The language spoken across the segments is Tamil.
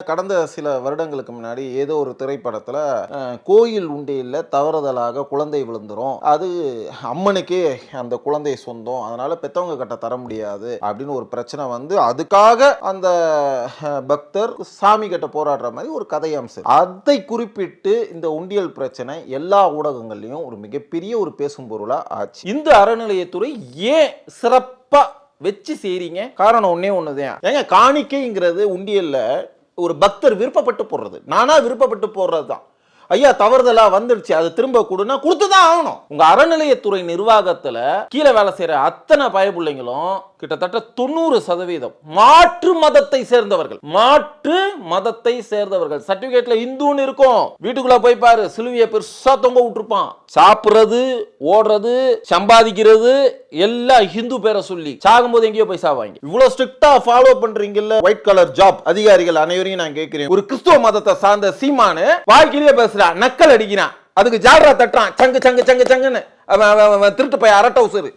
கடந்த சில வருடங்களுக்கு முன்னாடி ஏதோ ஒரு திரைப்படத்தில் கோயில் உண்டியில் தவறுதலாக குழந்தை விழுந்துரும். அது அம்மனுக்கே அந்த குழந்தை சொந்தம். அதனால் பெற்றவங்க கிட்ட தர முடியாது அப்படின்னு ஒரு பிரச்சனை வந்து அதுக்காக அந்த பக்தர் சாமி கிட்ட போராடுற மாதிரி ஒரு கதை அம்சம் அதை குறிப்பிட்டு இந்த உண்டியல் பிரச்சனை எல்லா ஊடகங்கள்லையும் ஒரு மிகப்பெரிய ஒரு பேசும் பொருளாக ஆச்சு. இந்த அறநிலையத்துறை ஏன் சிறப்பாக வச்சு செய்கிறீங்க காரணம் ஒன்றே ஒன்று தான் ஏங்க காணிக்கைங்கிறது உண்டியலில் ஒரு பக்தர் விருப்பப்பட்டு போடுறது. நானா விருப்பப்பட்டு போடுறது தான் ஐயா தவறுதலாக வந்துடுச்சு அது திரும்ப கொடுன்னா கொடுத்து தான் ஆகணும். உங்கள் அறநிலையத்துறை நிர்வாகத்தில் கீழே வேலை செய்யற அத்தனை பயப்புள்ளைங்களும் கிட்டத்தட்ட தொண்ணூறு சதவீதம் மாற்று மதத்தை சேர்ந்தவர்கள். மாற்று மதத்தை சேர்ந்தவர்கள். சர்டிபிகேட்ல இந்துன்னு இருக்கும். வீட்டுக்குள்ள போய் பாரு சிலுவையை பெருசா தொங்க விட்டுருப்பான். சாப்பிடுறது ஓடுறது சம்பாதிக்கிறது எல்லாம் ஹிந்து பேரை சொல்லி சாகும்போது எங்கேயோ போய் சாவாங்க. இவ்வளவு ஸ்ட்ரிக்டா ஃபாலோ பண்றீங்கல்ல? ஒயிட் கலர் ஜாப் அதிகாரிகள் அனைவரையும் நான் கேட்கிறேன். ஒரு கிறிஸ்துவ மதத்தை சார்ந்த சீமானு வாழ்க்கையிலேயே பேசுறான் நக்கல் அடிக்கிறான். அதுக்கு ஜால்ரா தட்டுறான். சங்கு சங்கு சங்கு சங்குன்னு. திருட்டு போய் அரட்ட உசுரு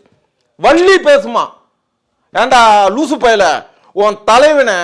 வள்ளி பேசுமா? ஏன்டா லூசு பயல? உன் தலைவனை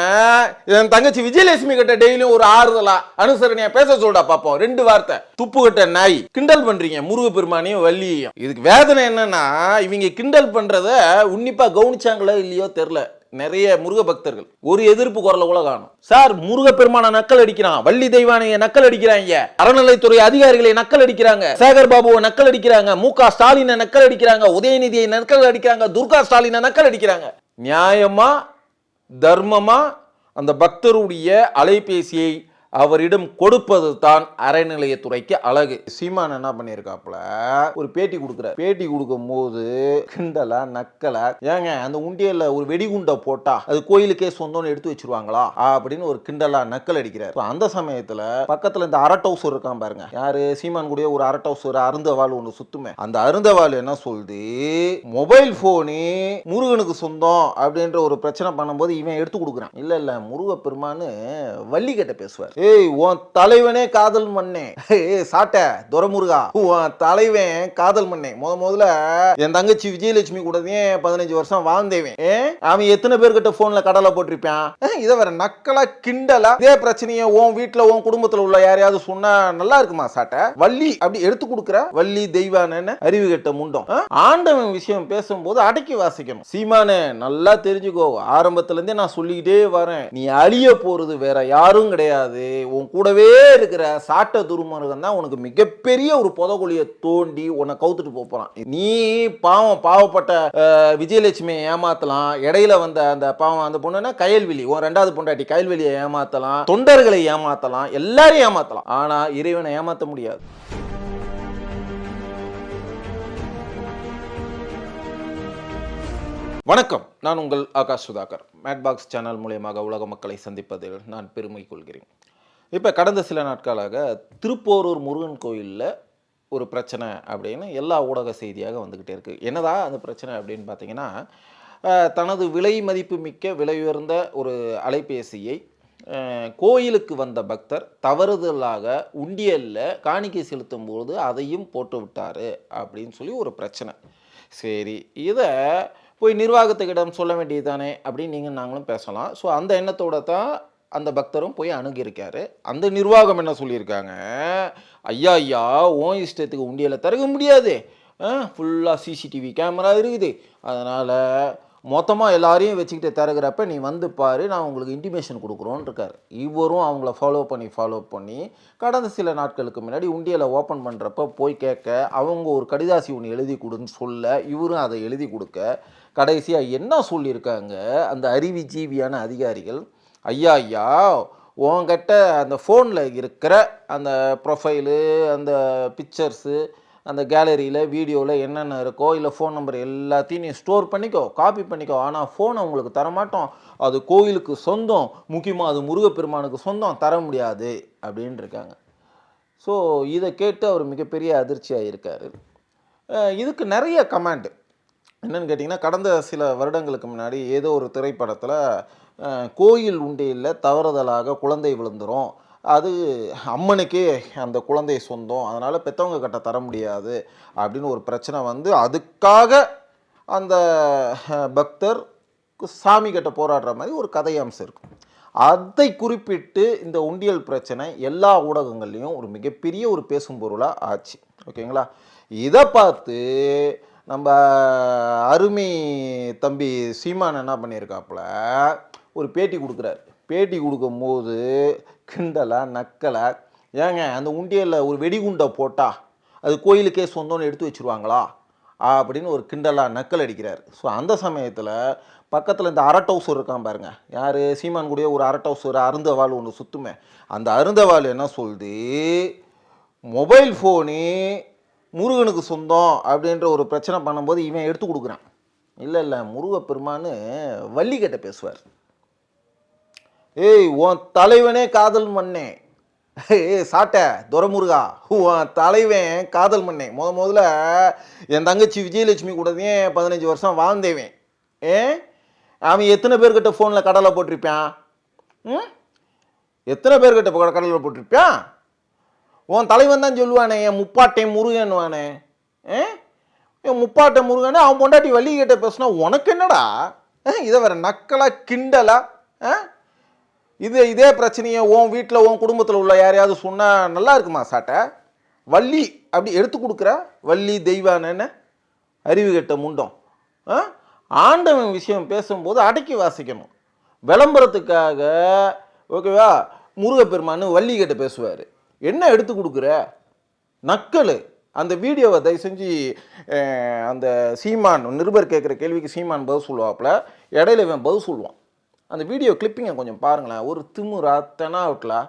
என் தங்கச்சி விஜயலட்சுமி கிட்ட டெய்லியும் ஒரு ஆறுதலா அனுசரணையா பேச சொல்டா பாப்போம். ரெண்டு வார்த்தை. துப்பு கட்ட நாய். கிண்டல் பண்றீங்க முருக பெருமானையும் வள்ளியையும். இதுக்கு வேதனை என்னன்னா இவங்க கிண்டல் பண்றத உன்னிப்பா கவனிச்சாங்களோ இல்லையோ தெரியல. நிறைய முருக பக்தர்கள் ஒரு எதிர்ப்பு குரலை கூட காணும். சார் முருக பெருமான நக்கல் அடிக்கிறான். வள்ளி தெய்வானைய நக்கல் அடிக்கிறாங்க. அறநிலைத்துறை அதிகாரிகளை நக்கல் அடிக்கிறாங்க. சேகர் பாபுவை நக்கல் அடிக்கிறாங்க. மு. க. ஸ்டாலினை நக்கல் அடிக்கிறாங்க. உதயநிதியை நக்கல் அடிக்கிறாங்க. துர்கா ஸ்டாலினை நக்கல் அடிக்கிறாங்க. நியாயமா தர்மமா அந்த பக்தருடைய அலைபேசியை அவரிடம் கொடுப்பது தான் அறநிலையத்துறைக்கு அழகு. சீமான் என்ன பண்ணியிருக்காப்புல ஒரு பேட்டி கொடுக்குற பேட்டி கொடுக்கும் போது கிண்டலா நக்கலா ஏங்க அந்த உண்டியல்ல ஒரு வெடிகுண்டை போட்டா அது கோயிலுக்கே சொந்தம்னு எடுத்து வச்சிருவாங்களா? அப்படின்னு ஒரு கிண்டலா நக்கல் அடிக்கிறார். அந்த சமயத்துல பக்கத்துல இந்த அரட் ஹவுஸ் இருக்கான் பாருங்க. யாரு? சீமான் கூட ஒரு அரட் ஹவுஸ் ஒரு அருந்தவாள் ஒன்று சுத்துமே. அந்த அருந்தவாள் என்ன சொல்லுது? மொபைல் போனு முருகனுக்கு சொந்தம் அப்படின்ற ஒரு பிரச்சனை பண்ணும்போது இவன் எடுத்து கொடுக்குறான். இல்ல இல்ல முருக பெருமான்னு வள்ளி பேசுவார். ஏய் உன் தலைவனே காதல் மண்ணே ஏய் சாட்ட துரமுருகா. உன் தலைவன் காதல் மண்ணே முத முதல்ல என் தங்கச்சி விஜயலட்சுமி கூடவே பதினஞ்சு வருஷம் வாழ்ந்தேவன். அவன் எத்தனை பேர்கிட்ட போன்ல கடலை போட்டிருப்பான்? இதை வேற நக்கலா கிண்டலா? இதே பிரச்சனையை உன் வீட்டுல உன் குடும்பத்துல உள்ள யாரையாவது சொன்னா நல்லா இருக்குமா சாட்ட? வள்ளி அப்படி எடுத்து கொடுக்குற? வள்ளி தெய்வானன்னு அறிவு கெட்ட முண்டம். ஆ? ஆண்டவன் விஷயம் பேசும்போது அடக்கி வாசிக்கணும். சீமானு நல்லா தெரிஞ்சுக்கோ. ஆரம்பத்துல இருந்தே நான் சொல்லிக்கிட்டே வரேன். நீ அழிய போறது வேற யாரும் கிடையாது. உன் கூடவே இருக்கிற சாட்ட துருமருகன் தான் உனக்கு மிகப்பெரிய ஒரு புதகுழியை தோண்டி உன்னை கவுத்துட்டு போகிறான் போறான். நீ பாவம் பாவப்பட்ட விஜயலட்சுமியை ஏமாத்தலாம். இடையில வந்த அந்த பாவம் அந்த பொண்ணுன்னா கயல்வெளி உன் ரெண்டாவது பொண்டாட்டி கயல்வெளியை ஏமாத்தலாம். தொண்டர்களை ஏமாத்தலாம். எல்லாரையும் ஏமாத்தலாம். ஆனால் இறைவனை ஏமாத்த முடியாது. வணக்கம். நான் உங்கள் ஆகாஷ் சுதாகர். மேட்பாக்ஸ் சேனல் மூலியமாக உலக மக்களை சந்திப்பதில் நான் பெருமை கொள்கிறேன். இப்போ கடந்த சில நாட்களாக திருப்போரூர் முருகன் கோயிலில் ஒரு பிரச்சனை அப்படின்னு எல்லா ஊடக செய்தியாக வந்துக்கிட்டே இருக்குது என்னதான் அந்த பிரச்சனை அப்படின்னு பார்த்தீங்கன்னா தனது விலை மதிப்பு மிக்க விலை உயர்ந்த ஒரு அலைபேசியை கோயிலுக்கு வந்த பக்தர் தவறுதலாக உண்டியலில் காணிக்கை செலுத்தும் போது அதையும் போட்டு விட்டார் அப்படின்னு சொல்லி ஒரு பிரச்சனை. சரி இதை போய் நிர்வாகத்துக்கிடம் சொல்ல வேண்டியது தானே அப்படின்னு நீங்கள் நாங்களும் பேசலாம். ஸோ அந்த எண்ணத்தோடு தான் அந்த பக்தரும் போய் அணுகியிருக்காரு. அந்த நிர்வாகம் என்ன சொல்லியிருக்காங்க? ஐயா ஐயா ஓ இஷ்டத்துக்கு உண்டியலை தருக முடியாது. ஃபுல்லாக சிசிடிவி கேமரா இருக்குது. அதனால் மொத்தமாக எல்லாரையும் வச்சுக்கிட்டு திறக்கிறப்ப நீ வந்து பாரு நான் உங்களுக்கு இன்டிமேஷன் கொடுக்குறோன்னு இருக்கார் இவரும் அவங்கள ஃபாலோ பண்ணி ஃபாலோ பண்ணி கடந்த சில நாட்களுக்கு முன்னாடி உண்டியலை ஓப்பன் பண்ணுறப்ப போய் கேட்க அவங்க ஒரு கடிதாசி ஒன்று எழுதி கொடுன்னு சொல்ல இவரும் அதை எழுதி கொடுக்க கடைசியாக என்ன சொல்லியிருக்காங்க? அந்த அறிவிஜீவியான அதிகாரிகள் ஐயா ஐயா உங்ககிட்ட அந்த ஃபோனில் இருக்கிற அந்த ப்ரொஃபைலு அந்த பிக்சர்ஸு அந்த கேலரியில் வீடியோவில் என்னென்ன இருக்கோ இல்லை ஃபோன் நம்பர் எல்லாத்தையும் நீ ஸ்டோர் பண்ணிக்கோ காப்பி பண்ணிக்கோ. ஆனால் ஃபோனை உங்களுக்கு தரமாட்டோம். அது கோயிலுக்கு சொந்தம். முக்கியமாக அது முருகப்பெருமானுக்கு சொந்தம். தர முடியாது அப்படின்னு இருக்காங்க. ஸோ இதை கேட்டு அவர் மிகப்பெரிய அதிர்ச்சியாக இருக்கார். இதுக்கு நிறைய கமெண்ட் என்னென்னு கேட்டிங்கன்னா கடந்த சில வருடங்களுக்கு முன்னாடி ஏதோ ஒரு திரைப்படத்தில் கோயில் உண்டியில் தவறுதலாக குழந்தை விழுந்துரும். அது அம்மனுக்கே அந்த குழந்தை சொந்தம். அதனால் பெற்றவங்க கிட்ட தர முடியாது அப்படின்னு ஒரு பிரச்சனை வந்து அதுக்காக அந்த பக்தர் சாமி கிட்ட போராடுற மாதிரி ஒரு கதை அம்சம் இருக்கும். அதை குறிப்பிட்டு இந்த உண்டியல் பிரச்சனை எல்லா ஊடகங்கள்லேயும் ஒரு மிகப்பெரிய ஒரு பேசும் பொருளாக ஆச்சு. ஓகேங்களா? இதை பார்த்து நம்ம அருமை தம்பி சீமான் என்ன பண்ணியிருக்காப்புல? ஒரு பேட்டி கொடுக்குறாரு. பேட்டி கொடுக்கும்போது கிண்டலா நக்கலை ஏங்க அந்த உண்டியலில் ஒரு வெடிகுண்டை போட்டா அது கோயிலுக்கே சொந்தம்னு எடுத்து வச்சிருவாங்களா? அப்படின்னு ஒரு கிண்டலாக நக்கல் அடிக்கிறார். ஸோ அந்த சமயத்தில் பக்கத்தில் இந்த அரட்டவுசர் இருக்கான் பாருங்க. யார்? சீமான் கூடயே ஒரு அரட்டவுசர் அருந்தவாள் ஒன்று சுத்துமே. அந்த அருந்தவாள் என்ன சொல்லுது? மொபைல் ஃபோனு முருகனுக்கு சொந்தம் அப்படின்ற ஒரு பிரச்சனை பண்ணும்போது இவன் எடுத்து கொடுக்குறான். இல்லை இல்லை முருகப்பெருமான்னு வள்ளிக்கிட்ட பேசுவார். ஏய் உன் தலைவனே காதல் மண்ணே ஏய் சாட்ட துரமுருகா உன் தலைவன் காதல் மண்ணே முத முதல்ல என் தங்கச்சி விஜயலட்சுமி கூடவே பதினஞ்சு வருஷம் வாழ்ந்தேவேன். ஏ? அவன் எத்தனை பேர்கிட்ட ஃபோனில் கடலை போட்டிருப்பான்? ம்? எத்தனை பேர்கிட்ட கடலில் போட்டிருப்பான்? உன் தலைவன் தான் சொல்லுவானே என் முப்பாட்டை முருகன்வானே ஏ? என் முப்பாட்டை முருகனே அவன் பொண்டாட்டி வள்ளி பேசினா பேசுனா உனக்கு என்னடா? ஆ, இதை வேற நக்கலா கிண்டலா? ஆ? இது இதே பிரச்சனையை உன் வீட்டில் உன் குடும்பத்தில் உள்ள யாரையாவது சொன்னால் நல்லா இருக்குமா சாட்டை? வள்ளி அப்படி எடுத்து கொடுக்குற? வள்ளி தெய்வானன்னு அறிவு கெட்ட முண்டம். ஆ? ஆண்டவன் விஷயம் பேசும்போது அடக்கி வாசிக்கணும். விளம்பரத்துக்காக ஓகேவா முருகப்பெருமான்னு வள்ளி கிட்ட பேசுவார். என்ன எடுத்து கொடுக்குற? நக்கல். அந்த வீடியோவை தயவு செஞ்சு அந்த சீமான் நிருபர் கேட்குற கேள்விக்கு சீமான் பதில் சொல்லுவாப்புல. இடையில இவன் பதில் சொல்லுவான். அந்த வீடியோ கிளிப்பிங்கை கொஞ்சம் பாருங்களேன். ஒரு திமுறா தெனாவுட்லா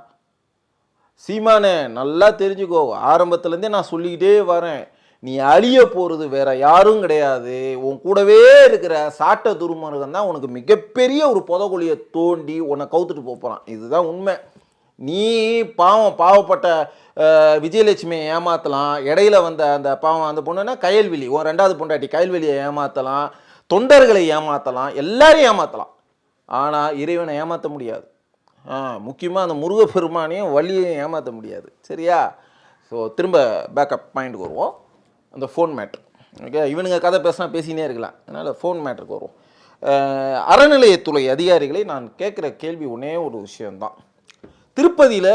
சீமானே நல்லா தெரிஞ்சுக்கோ. ஆரம்பத்துலேருந்தே நான் சொல்லிக்கிட்டே வரேன். நீ அழிய போகிறது வேற யாரும் கிடையாது. உன் கூடவே இருக்கிற சாட்ட துருமருகன் தான் உனக்கு மிகப்பெரிய ஒரு புதகுழியை தோண்டி உன்னை கவுத்துட்டு போகிறான் இதுதான் உண்மை. நீ பாவம் பாவப்பட்ட விஜயலட்சுமியை ஏமாற்றலாம் இடையில வந்த அந்த பாவம் அந்த பொண்ணுன்னா கயல்வெளி உன் ரெண்டாவது பொண்டாட்டி கயல்வெளியை ஏமாற்றலாம் தொண்டர்களை ஏமாற்றலாம் எல்லாரையும் ஏமாற்றலாம் ஆனால் இறைவனை ஏமாற்ற முடியாது. முக்கியமாக அந்த முருகப்பெருமானையும் வள்ளியையும் ஏமாற்ற முடியாது. சரியா? ஸோ திரும்ப பேக்கப் பாயிண்ட்டுக்கு வருவோம். அந்த ஃபோன் மேட்ரு ஓகே இவனுங்க கதை பேசினா பேசினே இருக்கலாம். அதனால் ஃபோன் மேட்ருக்கு வருவோம். அறநிலையத்துறை அதிகாரிகளை நான் கேட்குற கேள்வி ஒன்றே ஒரு விஷயந்தான் திருப்பதியில்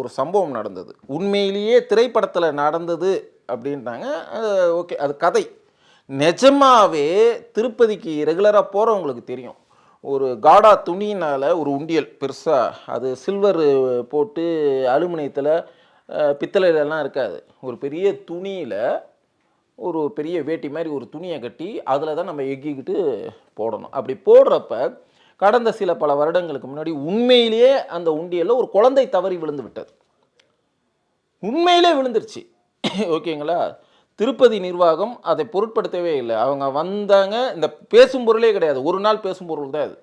ஒரு சம்பவம் நடந்தது. உண்மையிலேயே திரைப்படத்தில் நடந்தது அப்படின்ட்டாங்க ஓகே அது கதை. நிஜமாவே திருப்பதிக்கு ரெகுலராக போகிறவங்களுக்கு தெரியும். ஒரு காடா துணியினால் ஒரு உண்டியல் பெருசாக அது சில்வர் போட்டு அலுமினியத்தில் பித்தளையிலலாம் இருக்காது. ஒரு பெரிய துணியில் ஒரு பெரிய வேட்டி மாதிரி ஒரு துணியை கட்டி அதில் தான் நம்ம எக்கிக்கிட்டு போடணும். அப்படி போடுறப்ப கடந்த சில பல வருடங்களுக்கு முன்னாடி உண்மையிலேயே அந்த உண்டியலில் ஒரு குழந்தை தவறி விழுந்து விட்டது. உண்மையிலே விழுந்துருச்சு. ஓகேங்களா? திருப்பதி நிர்வாகம் அதை பொருட்படுத்தவே இல்லை. அவங்க வந்தாங்க இந்த பேசும் பொருளே கிடையாது. ஒரு நாள் பேசும் பொருள் தான் அது.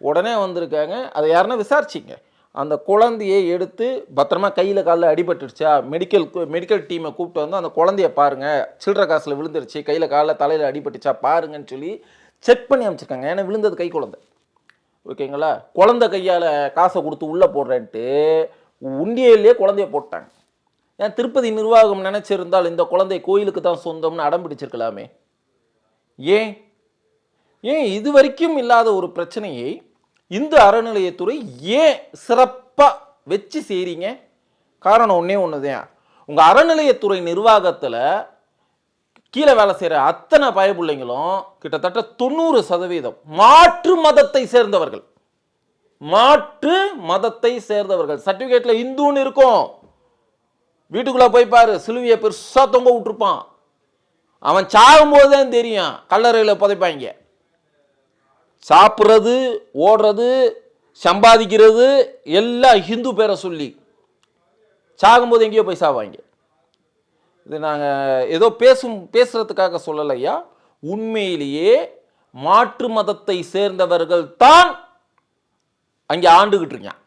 உடனே வந்திருக்காங்க அதை யாருன்னா விசாரிச்சிங்க. அந்த குழந்தையை எடுத்து பத்திரமா கையில் காலில் அடிபட்டுருச்சா? மெடிக்கல் மெடிக்கல் டீமை கூப்பிட்டு வந்து அந்த குழந்தைய பாருங்கள் சில்லற காசில் விழுந்துருச்சு. கையில் காலில் தலையில் அடிபட்டுச்சா? பாருங்கன்னு சொல்லி செக் பண்ணி அமைச்சிருக்காங்க. ஏன்னா விழுந்தது கை குழந்தை. ஓகேங்களா குழந்தை கையால் காசை கொடுத்து உள்ளே போடுறேன்ட்டு உண்டியல்லே குழந்தைய போட்டாங்க. ஏன் திருப்பதி நிர்வாகம் நினச்சிருந்தால் இந்த குழந்தை கோயிலுக்கு தான் சொந்தம்னு அடம் பிடிச்சிருக்கலாமே? ஏன்? ஏன் இது வரைக்கும் இல்லாத ஒரு பிரச்சனையை இந்து அறநிலையத்துறை ஏன் சிறப்பாக வச்சு செய்கிறீங்க காரணம் ஒன்றே ஒன்று தான் உங்கள் அறநிலையத்துறை நிர்வாகத்தில் கீழே வேலை செய்கிற அத்தனை பயப்பிள்ளைங்களும் கிட்டத்தட்ட தொண்ணூறு சதவீதம் மாற்று மதத்தை சேர்ந்தவர்கள். மாற்று மதத்தை சேர்ந்தவர்கள். சர்டிஃபிகேட்டில் இந்துன்னு இருக்கும். வீட்டுக்குள்ளே போய் பாரு சிலுவையை பெருசாக தொங்க விட்டுருப்பான். அவன் சாகும்போது தான் தெரியும் கல்லறையில் புதைப்பாங்க. சாப்பிட்றது ஓடுறது சம்பாதிக்கிறது எல்லாம் ஹிந்து பேரை சொல்லி. சாகும்போது எங்கேயோ போய் சாவாங்க. இது நாங்கள் ஏதோ பேசும் பேசுகிறதுக்காக சொல்லலையா? உண்மையிலேயே மாற்று மதத்தை சேர்ந்தவர்கள் தான் அங்கே ஆண்டுகிட்டு இருக்கான்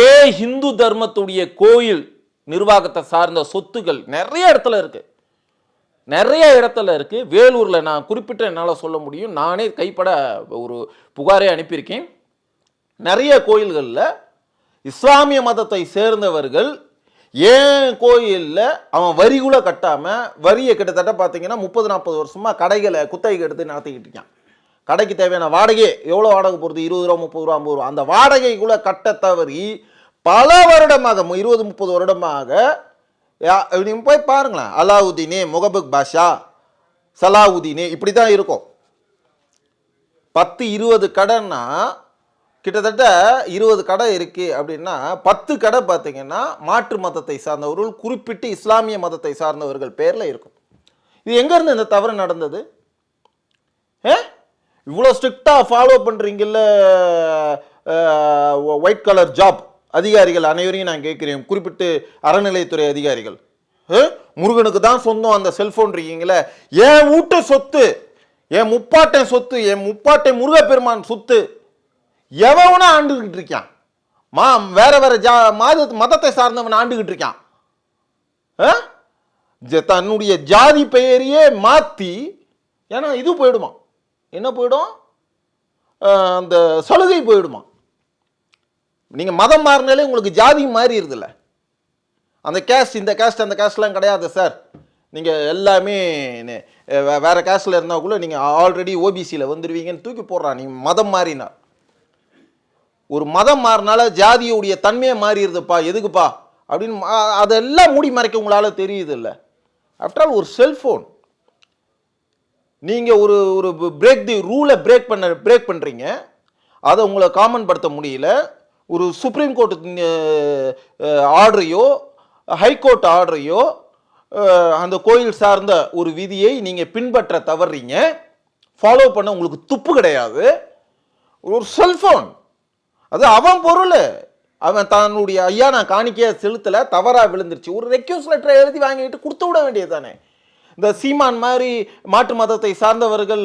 ஏ ஹிந்து தர்மத்துடைய கோயில் நிர்வாகத்தை சார்ந்த சொத்துக்கள் நிறைய இடத்துல இருக்கு. நிறைய இடத்துல இருக்கு. வேலூரில் நான் குறிப்பிட்ட என்னால் சொல்ல முடியும். நானே கைப்பட ஒரு புகாரே அனுப்பியிருக்கேன். நிறைய கோயில்களில் இஸ்லாமிய மதத்தை சேர்ந்தவர்கள் ஏன் கோயிலில் அவன் வரி கூட கட்டாமல் வரியை கிட்டத்தட்ட பார்த்தீங்கன்னா முப்பது நாற்பது வருஷமாக கடைகளை குத்தகைக்கு எடுத்து நடத்திக்கிட்டு இருக்கான். கடைக்கு தேவையான வாடகையே எவ்வளோ வாடகை போகிறது இருபது ரூபா முப்பது ரூபா ஐம்பது ரூபா. அந்த வாடகைக்குள்ளே கட்ட தவறி பல வருடமாக மு- இருபது முப்பது வருடமாக யா- போய் பாருங்களேன். அலாவுதீனே முகபுக் பாஷா சலாவுதீனே இப்படி தான் இருக்கும். பத்து இருபது கடைன்னா கிட்டத்தட்ட இருபது கடை இருக்குது அப்படின்னா பத்து கடை பார்த்தீங்கன்னா மாற்று மதத்தை சார்ந்தவர்கள் குறிப்பிட்டு இஸ்லாமிய மதத்தை சார்ந்தவர்கள் பேரில் இருக்கும். இது எங்கேருந்து இந்த தவறு நடந்தது? ஏ? இவ்வளோ ஸ்ட்ரிக்டாக ஃபாலோ பண்ணுறீங்கல்ல ஒயிட் கலர் ஜாப் அதிகாரிகள் அனைவரையும் நான் கேட்குறேன். குறிப்பிட்டு அறநிலையத்துறை அதிகாரிகள். முருகனுக்கு தான் சொந்தம் அந்த செல்ஃபோன் இருக்கீங்களே. என் வீட்டு சொத்து என் முப்பாட்டை சொத்து என் முப்பாட்டை முருகப்பெருமான் சொத்து எவனும் ஆண்டுகிட்டு இருக்கான்? மா வேற வேற ஜா மாத மதத்தை சார்ந்தவன் ஆண்டுகிட்டு இருக்கான். ஆ? ஜ- தன்னுடைய ஜாதி பெயரையே மாற்றி ஏன்னா இது போயிடுமா என்ன போயிடும்? அந்த சலுகை போயிடுமா நீங்கள் மதம் மாறினாலே உங்களுக்கு ஜாதி மாறிடுதுல்ல அந்த கேஸ்ட் இந்த கேஸ்ட் அந்த கேஸ்ட்லாம் கிடையாது சார் நீங்கள் எல்லாமே வேறு கேஸ்டில் இருந்தால் கூட நீங்கள் ஆல்ரெடி ஓபிசியில் வந்துடுவீங்கன்னு தூக்கி போடுறான் நீங்கள் மதம் மாறினா. ஒரு மதம் மாறினால ஜாதியுடைய தன்மையை மாறிடுதுப்பா. எதுக்குப்பா? அப்படின்னு அதெல்லாம் மூடி மறைக்க உங்களால் தெரியுது இல்லை ஆஃப்டர் ஒரு செல்ஃபோன் நீங்கள் ஒரு ஒரு பிரேக் தி ரூலை பிரேக் பண்ண பிரேக் பண்ணுறீங்க அதை உங்களை காமன் படுத்த முடியல. ஒரு சுப்ரீம் கோர்ட் ஆர்டரையோ ஹைகோர்ட் ஆர்டரையோ அந்த கோயில் சார்ந்த ஒரு விதியை நீங்கள் பின்பற்ற தவறுறீங்க ஃபாலோ பண்ண உங்களுக்கு துப்பு கிடையாது. ஒரு செல்ஃபோன் அது அவன் பொருள். அவன் தன்னுடைய ஐயா நான் காணிக்கையாக செலுத்தலை தவறாக விழுந்துருச்சு. ஒரு ரெக்யூஸ் லெட்டரை எழுதி வாங்கிட்டு கொடுத்து விட வேண்டியது தானே இந்த சீமான் மாதிரி மாற்று மதத்தை சார்ந்தவர்கள்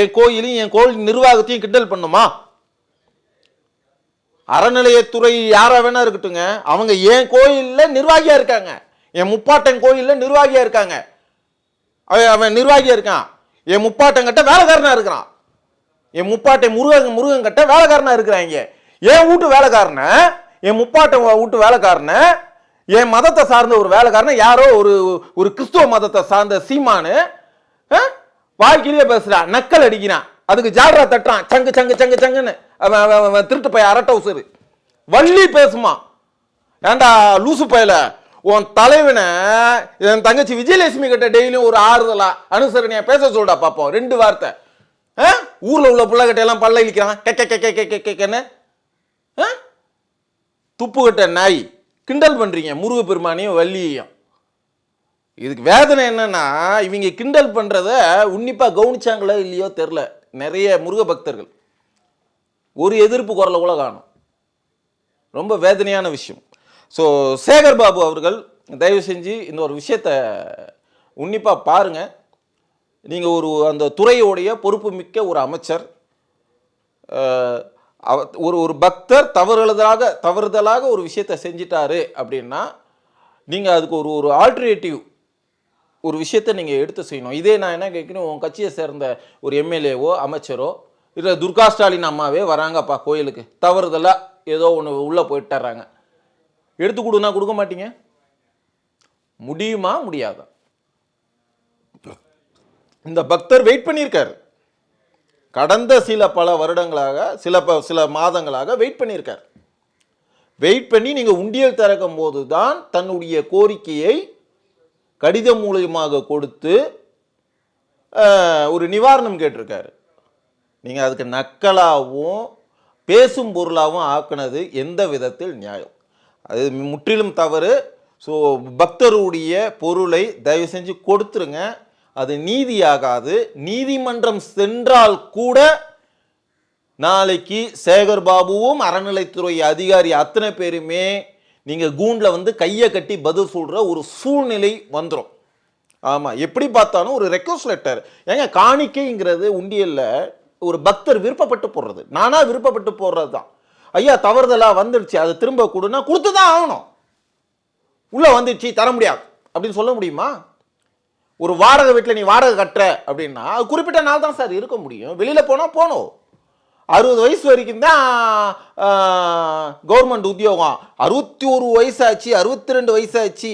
என் கோயிலையும் என் கோயில் நிர்வாகத்தையும் கிண்டல் பண்ணுமா? அறநிலையத்துறை யாராக வேணா இருக்கட்டுங்க அவங்க என் கோயிலில் நிர்வாகியாக இருக்காங்க. என் முப்பாட்டன் கோயிலில் நிர்வாகியாக இருக்காங்க. அவன் அவன் இருக்கான். என் முப்பாட்டங்கிட்ட வேலைக்காரனாக இருக்கிறான். என் முப்பாட்டை முருகன் முருகன் கிட்ட வேலைக்காரனாக இருக்கிறாங்க என் வீட்டு வேலைக்காரன என் முப்பாட்டன் வீட்டு வேலைக்காரன என் மதத்தை சார்ந்த ஒரு வேலைக்காரன யாரோ ஒரு ஒரு கிறிஸ்துவ மதத்தை சார்ந்த சீமானு வாழ்க்கையிலேயே பேசுகிறான் நக்கல் அடிக்கிறான். அதுக்கு ஜாடரா தட்டுறான் சங்கு சங்கு சங்கு சங்குன்னு அவன் திருட்டு பைய அரட்ட உசுறு வள்ளி பேசுமா ஏன்டா லூசு பயல உன் தலைவனை என் தங்கச்சி விஜயலட்சுமி கிட்ட டெய்லியும் ஒரு ஆறுதலா அனுசரணையா பேச சொல்டா பாப்போம் ரெண்டு வார்த்தை ஆ? ஊர்ல உள்ள பிள்ளைகிட்ட எல்லாம் பல்ல இழிக்கிறான் கெ கெ கே கே கெ கென்னு நாய் கிண்டல் பண்றீங்க முருக பெருமானையும் வள்ளியையும் இதுக்கு வேதனை என்னன்னா இவங்க கிண்டல் பண்றத உன்னிப்பா கவனிச்சாங்களோ இல்லையோ தெரில நிறைய முருக பக்தர்கள் ஒரு எதிர்ப்பு குரலை கூட காணும். ரொம்ப வேதனையான விஷயம். ஸோ சேகர் பாபு அவர்கள் தயவு செஞ்சு இந்த ஒரு விஷயத்த உன்னிப்பாக பாருங்கள் நீங்கள் ஒரு அந்த துறையோடைய பொறுப்பு மிக்க ஒரு அமைச்சர். அவ- ஒரு ஒரு பக்தர் தவறுதலாக தவறுதலாக ஒரு விஷயத்தை செஞ்சிட்டாரு அப்படின்னா நீங்கள் அதுக்கு ஒரு ஒரு ஆல்டர்னேட்டிவ் ஒரு விஷயத்தை நீங்கள் எடுத்து செய்யணும். இதே நான் என்ன கேட்கணும் உன் கட்சியை சேர்ந்த ஒரு எம்எல்ஏவோ அமைச்சரோ இல்லை துர்கா ஸ்டாலின் அம்மாவே வராங்கப்பா கோயிலுக்கு. தவறுதலாக ஏதோ ஒன்று உள்ளே போயிட்டுறாங்க எடுத்து கொடுனா கொடுக்க மாட்டீங்க? முடியுமா முடியாதா? இந்த பக்தர் வெயிட் பண்ணியிருக்காரு. கடந்த சில பல வருடங்களாக சில ப சில மாதங்களாக வெயிட் பண்ணியிருக்கார். வெயிட் பண்ணி நீங்கள் உண்டியல் திறக்கும் போது தான் தன்னுடைய கோரிக்கையை கடிதம் மூலியமாக கொடுத்து ஒரு நிவாரணம் கேட்டிருக்காரு. நீங்கள் அதுக்கு நக்கலாகவும் பேசும் பொருளாகவும் ஆக்குனது எந்த விதத்தில் நியாயம்? அது முற்றிலும் தவறு. ஸோ பக்தருடைய பொருளை தயவு செஞ்சு கொடுத்துருங்க. அது நீதியாகாது. நீதிமன்றம் சென்றால் கூட நாளைக்கு சேகர் பாபுவும் அறநிலைத்துறை அதிகாரி அத்தனை பேருமே நீங்கள் கூண்டில் வந்து கையை கட்டி பதில் சொல்கிற ஒரு சூழ்நிலை வந்துடும் ஆமாம் எப்படி பார்த்தாலும் ஒரு ரெக்வஸ்ட் லெட்டர் ஏங்க காணிக்கைங்கிறது உண்டியல்ல ஒரு பக்தர் விருப்பப்பட்டு போடுறது. நானாக விருப்பப்பட்டு போடுறது தான் ஐயா தவறுதலாக வந்துடுச்சு அதை திரும்ப கொடுன்னா கொடுத்து தான் ஆகணும். உள்ளே வந்துடுச்சு தர முடியாது. அப்படின்னு சொல்ல முடியுமா? ஒரு வாடகை வீட்டில் நீ வாடகை கட்டுற அப்படின்னா குறிப்பிட்ட நாள் தான் சார் இருக்க முடியும். வெளியில் போனால் போகணும் அறுபது வயசு வரைக்கும் தான் கவர்மெண்ட் உத்தியோகம். அறுபத்தி ஒரு வயசாச்சு அறுபத்தி ரெண்டு வயசாச்சு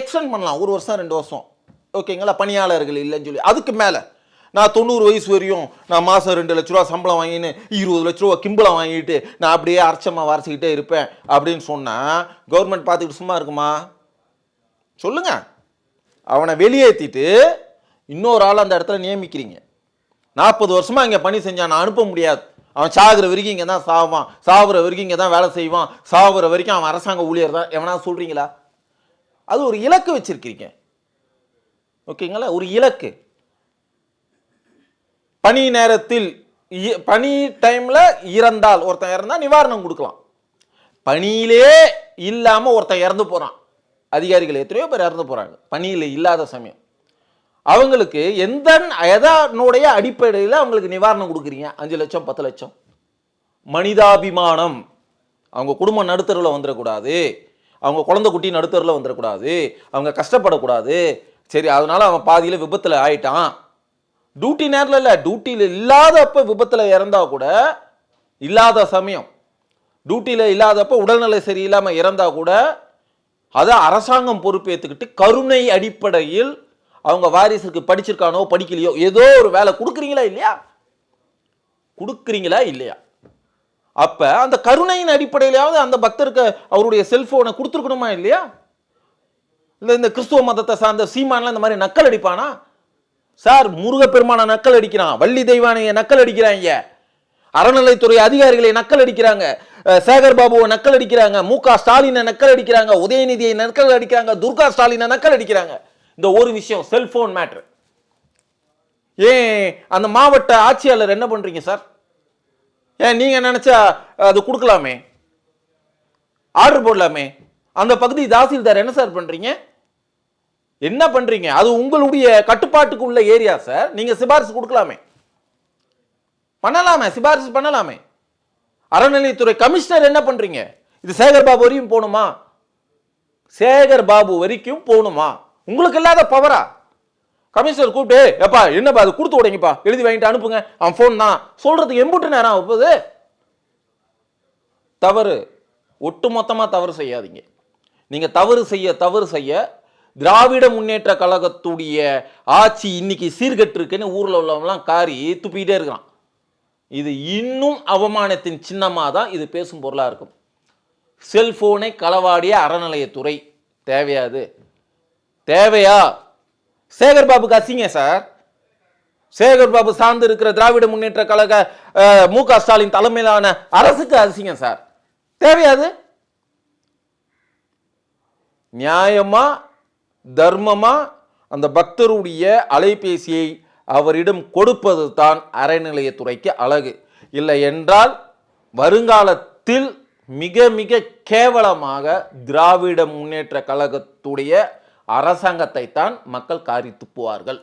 எக்ஸ்டெண்ட் பண்ணலாம். ஒரு வருஷம் ரெண்டு வருஷம். ஓகேங்களா பணியாளர்கள் இல்லைன்னு சொல்லி. அதுக்கு மேலே நான் தொண்ணூறு வயசு வரையும் நான் மாதம் ரெண்டு லட்ச ரூபா சம்பளம் வாங்கின்னு இருபது லட்ச ரூபா கிம்பளம் வாங்கிட்டு நான் அப்படியே அரைச்சமா வரைச்சிக்கிட்டே இருப்பேன் அப்படின்னு சொன்னால் கவர்மெண்ட் பார்த்துக்கிட்டு சும்மா இருக்குமா? சொல்லுங்க. அவனை வெளியேற்றிட்டு இன்னொரு ஆள் அந்த இடத்துல நியமிக்கிறீங்க. நாற்பது வருஷமாக இங்கே பணி செஞ்சான் நான் அனுப்ப முடியாது. அவன் சாகுற வரைக்கும் இங்கே தான் சாவான். சாகுற வரைக்கும் இங்கே தான் வேலை செய்வான். சாகுற வரைக்கும் அவன் அரசாங்க ஊழியர் தான். எவனா சொல்கிறீங்களா அது ஒரு இலக்கு வச்சுருக்கிறீங்க. ஓகேங்களா? ஒரு இலக்கு. பணி நேரத்தில் இ- பணி டைமில் இறந்தால் ஒருத்தன் இறந்தால் நிவாரணம் கொடுக்கலாம். பணியிலே இல்லாமல் ஒருத்தன் இறந்து போகிறான் அதிகாரிகள் எத்தனையோ பேர் இறந்து போகிறாங்க பணியில் இல்லாத சமயம். அவங்களுக்கு எந்த எதனுடைய அடிப்படையில் அவங்களுக்கு நிவாரணம் கொடுக்குறீங்க? அஞ்சு லட்சம் பத்து லட்சம். மனிதாபிமானம். அவங்க குடும்பம் நடுத்தருவில் வந்துடக்கூடாது. அவங்க குழந்தை குட்டி நடுத்தரில் வந்துடக்கூடாது. அவங்க கஷ்டப்படக்கூடாது. சரி அதனால் அவன் பாதியில் விபத்தில் ஆயிட்டான். டியூட்டி நேரில் இல்லை. டியூட்டியில் இல்லாதப்ப விபத்தில் இறந்தால் கூட இல்லாத சமயம். டியூட்டியில் இல்லாதப்ப உடல்நிலை சரியில்லாமல் இறந்தால் கூட அதை அரசாங்கம் பொறுப்பேற்றுக்கிட்டு கருணை அடிப்படையில் அவங்க வாரிசுக்கு படிச்சிருக்கானோ படிக்கலையோ ஏதோ ஒரு வேலை கொடுக்குறீங்களா இல்லையா? கொடுக்குறீங்களா இல்லையா? அப்ப அந்த கருணையின் அடிப்படையிலாவது அந்த பக்தருக்கு அவருடைய செல்போனை கொடுத்துருக்கணுமா இல்லையா? இல்லை இந்த கிறிஸ்துவ மதத்தை சார்ந்த சீமான்லாம் இந்த மாதிரி நக்கல் அடிப்பானா? சார் முருகப்பெருமான நக்கல் அடிக்கிறான் வள்ளி தெய்வானைய நக்கல் அடிக்கிறாங்க. அறநிலைத்துறை அதிகாரிகளை நக்கல் அடிக்கிறாங்க. சேகர் பாபுவை நக்கல் அடிக்கிறாங்க. மு க ஸ்டாலினை நக்கல் அடிக்கிறாங்க. உதயநிதியை நக்கல் அடிக்கிறாங்க. துர்கா ஸ்டாலினை நக்கல் அடிக்கிறாங்க. இந்த ஒரு விஷயம் செல்போன் மேட்ரு ஏன் அந்த மாவட்ட ஆட்சியாளர் என்ன பண்றீங்க சார்? ஏன் நீங்க நினைச்சா அது கொடுக்கலாமே? ஆர்டர் போடலாமே? அந்த பகுதி தாசில்தார் என்ன சார் பண்றீங்க? என்ன பண்றீங்க? அது உங்களுடைய கட்டுப்பாட்டுக்கு உள்ள ஏரியா சார். நீங்க சிபாரிசு கொடுக்கலாமே. பண்ணலாமே சிபாரிசு பண்ணலாமே. அறநிலையத்துறை கமிஷனர் என்ன பண்றீங்க? இது சேகர் பாபு வரையும் போகணுமா சேகர் பாபு வரைக்கும் போகணுமா உங்களுக்கு இல்லாத பவரா கமிஷனர் கூப்பிட்டு எப்பா என்னப்பா அது? கொடுத்து விடுங்கப்பா எழுதி வாங்கிட்டு அனுப்புங்க. அவன் ஃபோன் தான். சொல்கிறதுக்கு எம்புட்டு நேரம் ஆக தவறு. தவறு ஒட்டுமொத்தமாக தவறு செய்யாதீங்க. நீங்கள் தவறு செய்ய தவறு செய்ய திராவிட முன்னேற்ற கழகத்துடைய ஆட்சி இன்னைக்கு சீர்கட்டிருக்குன்னு ஊரில் உள்ளவங்களாம் காரி துப்பிக்கிட்டே இருக்கிறான் இது இன்னும் அவமானத்தின் சின்னமாக தான் இது பேசும் பொருளாக இருக்கும். செல்ஃபோனை களவாடிய அறநிலையத்துறை. தேவையாது. தேவையா? சேகர் பாபுக்கு அசிங்க சார். சேகர் பாபு சார்ந்து இருக்கிற திராவிட முன்னேற்ற கழக மு க ஸ்டாலின் தலைமையிலான அரசுக்கு அசிங்கம் சார். தேவையாது நியாயமா தர்மமா அந்த பக்தருடைய அலைபேசியை அவரிடம் கொடுப்பது தான் அறநிலையத்துறைக்கு அழகு. இல்லை என்றால் வருங்காலத்தில் மிக மிக கேவலமாக திராவிட முன்னேற்ற கழகத்துடைய அரசாங்கத்தை தான் மக்கள் காரி துப்புவார்கள்